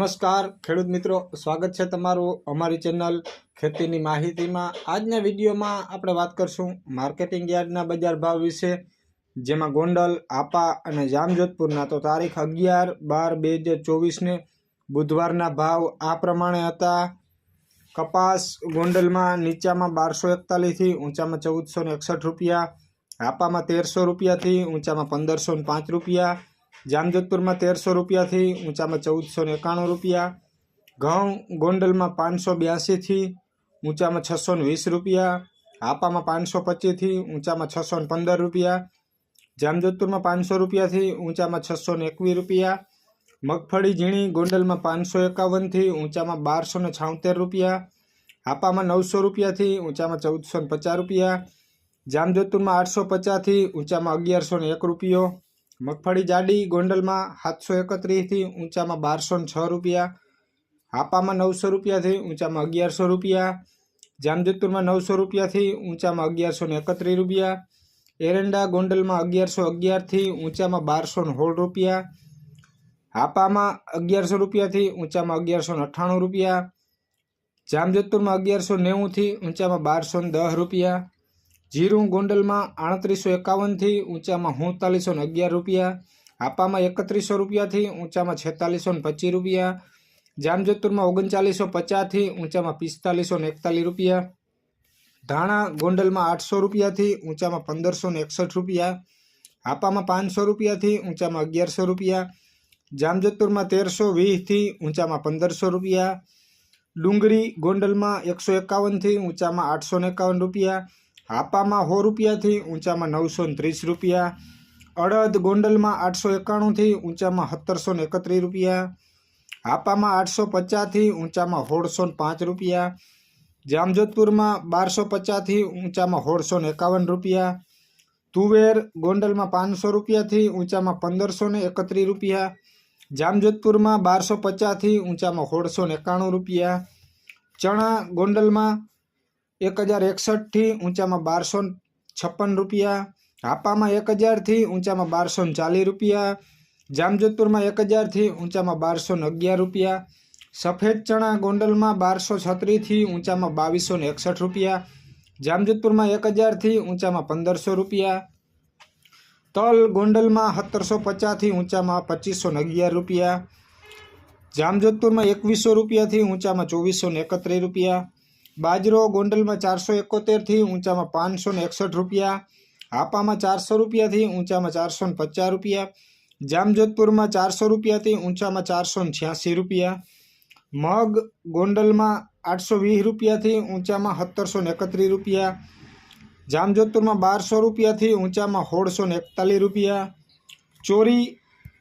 નમસ્કાર, ખેડૂત મિત્રો. સ્વાગત છે તમારું અમારી ચેનલ ખેતીની માહિતીમાં. આજના વિડીયોમાં આપણે વાત કરશું માર્કેટિંગ યાર્ડના બજાર ભાવ વિશે, જેમાં ગોંડલ, આપા અને જામજોધપુરના તો તારીખ અગિયાર બાર બે હજાર ચોવીસને બુધવારના ભાવ આ પ્રમાણે હતા. કપાસ ગોંડલમાં નીચામાં બારસો એકતાલીસથી ઊંચામાં ચૌદસો એકસઠ રૂપિયા હાપામાં તેરસો રૂપિયાથી ઊંચામાં પંદરસો પાંચ રૂપિયા જામજોધપુરમાં તેરસો રૂપિયાથી ઊંચામાં ચૌદસો ને એકાણું રૂપિયા, ઘઉં ગોંડલમાં પાંચસો બ્યાસીથી ઊંચામાં છસો ને વીસ રૂપિયા, હાપામાં પાંચસો પચીસથી ઊંચામાં છસો ને પંદર રૂપિયા, જામજોધપુરમાં પાંચસો રૂપિયાથી ઊંચામાં છસો ને એકવીસ રૂપિયા, મગફળી ઝીણી ગોંડલમાં પાંચસો એકાવનથી ઊંચામાં બારસો ને છાંતેર રૂપિયા, હાપામાં નવસો રૂપિયાથી ઊંચામાં ચૌદસો ને પચાસ રૂપિયા, જામજોધપુરમાં આઠસો પચાસથી ઊંચામાં અગિયારસો ને એક રૂપિયો મગફળી જાડી ગોંડલમાં સાતસો એકત્રીસથી ઊંચામાં બારસો છ રૂપિયા, હાપામાં નવસો રૂપિયાથી ઊંચામાં અગિયારસો રૂપિયા, જામજોધપુરમાં નવસો રૂપિયાથી ઊંચામાં અગિયારસો ને એકત્રીસ રૂપિયા, એરંડા ગોંડલમાં અગિયારસો અગિયારથી ઊંચામાં બારસો સોળ રૂપિયા, હાપામાં અગિયારસો રૂપિયાથી ઊંચામાં અગિયારસો અઠ્ઠાણું રૂપિયા, જામજોધપુરમાં અગિયારસો નેવુંથી ઊંચામાં બારસો દસ રૂપિયા જીરું ગોંડલમાં આડત્રીસો એકાવનથી ઊંચામાં હુંતાલીસો ને અગિયાર રૂપિયા, હાપામાં એકત્રીસો રૂપિયાથી ઊંચામાં છેતાલીસો ને પચીસ રૂપિયા, જામજોધપુરમાં ઓગણચાલીસો પચાસથી ઊંચામાં પિસ્તાલીસો ને એકતાલીસ રૂપિયા, ધાણા ગોંડલમાં આઠસો રૂપિયાથી ઊંચામાં પંદરસો ને એકસઠ રૂપિયા, હાપામાં પાંચસો રૂપિયાથી ઊંચામાં અગિયારસો રૂપિયા, જામજોધપુરમાં તેરસો વીસથી ઊંચામાં પંદરસો રૂપિયા, ડુંગળી ગોંડલમાં એકસો એકાવનથી ઊંચામાં આઠસો એકાવન રૂપિયા હાપામાં સો રૂપિયાથી ઊંચામાં નવસો ત્રીસ રૂપિયા, અડદ ગોંડલમાં આઠસો એકાણુંથી ઊંચામાં સત્તરસો એકત્રીસ રૂપિયા, હાપામાં આઠસો પચાસથી ઊંચામાં સોળસો પાંચ રૂપિયા, જામજોધપુરમાં બારસો પચાસથી ઊંચામાં સોળસો એકાવન રૂપિયા, તુવેર ગોંડલમાં પાંચસો રૂપિયાથી ઊંચામાં પંદરસો એકત્રીસ રૂપિયા, જામજોધપુરમાં બારસો પચાસથી ઊંચામાં સોળસો એકાણું રૂપિયા, ચણા ગોંડલમાં એક હજાર એકસઠથી ઊંચામાં બારસો છપ્પન રૂપિયા, હાપામાં એક હજારથી ઊંચામાં બારસો ને ચાલીસ રૂપિયા, જામજોધપુરમાં એક હજારથી ઊંચામાં બારસો ને અગિયાર રૂપિયા, સફેદ ચણા ગોંડલમાં બારસો છત્રીસથી ઊંચામાં બાવીસો ને એકસઠ રૂપિયા, જામજોધપુરમાં એક હજારથી ઊંચામાં પંદરસો રૂપિયા, તલ ગોંડલમાં સત્તરસો પચાસથી ઊંચામાં પચીસો ને અગિયાર રૂપિયા, જામજોધપુરમાં એકવીસો રૂપિયાથી ઊંચામાં ચોવીસો ને એકત્રીસ રૂપિયા બાજરો ગોંડલમાં ચારસો એકોતેરથી ઊંચામાં પાંચસો ને એકસઠ રૂપિયા, હાપામાં ચારસો રૂપિયાથી ઊંચામાં ચારસો ને પચાસ રૂપિયા, જામજોધપુરમાં ચારસો રૂપિયાથી ઊંચામાં ચારસો ને છ્યાસી રૂપિયા, મગ ગોંડલમાં આઠસો વીસ રૂપિયાથી ઊંચામાં સત્તરસો ને એકત્રીસ રૂપિયા, જામજોધપુરમાં બારસો રૂપિયાથી ઊંચામાં સોળસો ને એકતાલીસ રૂપિયા, ચોરી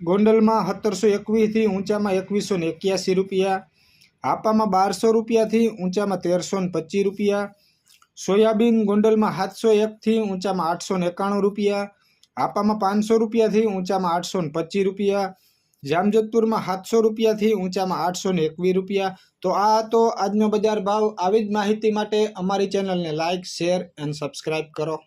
ગોંડલમાં સત્તરસો એકવીસથી ઊંચામાં એકવીસો ને એક્યાસી રૂપિયા હાપામાં બારસો રૂપિયાથી ઊંચામાં તેરસો ને પચીસ રૂપિયા, સોયાબીન ગોંડલમાં સાતસો એકથી ઊંચામાં આઠસો એકાણું રૂપિયા આપામાં પાંચસો રૂપિયાથી ઊંચામાં આઠસો ને પચીસ રૂપિયા, જામજોધપુરમાં સાતસો રૂપિયાથી ઊંચામાં આઠસો ને એકવીસ રૂપિયા. તો આ હતો આજનો બજાર ભાવ. આવી જ માહિતી માટે અમારી ચેનલને લાઇક શેર એન્ડ સબસ્ક્રાઈબ કરો.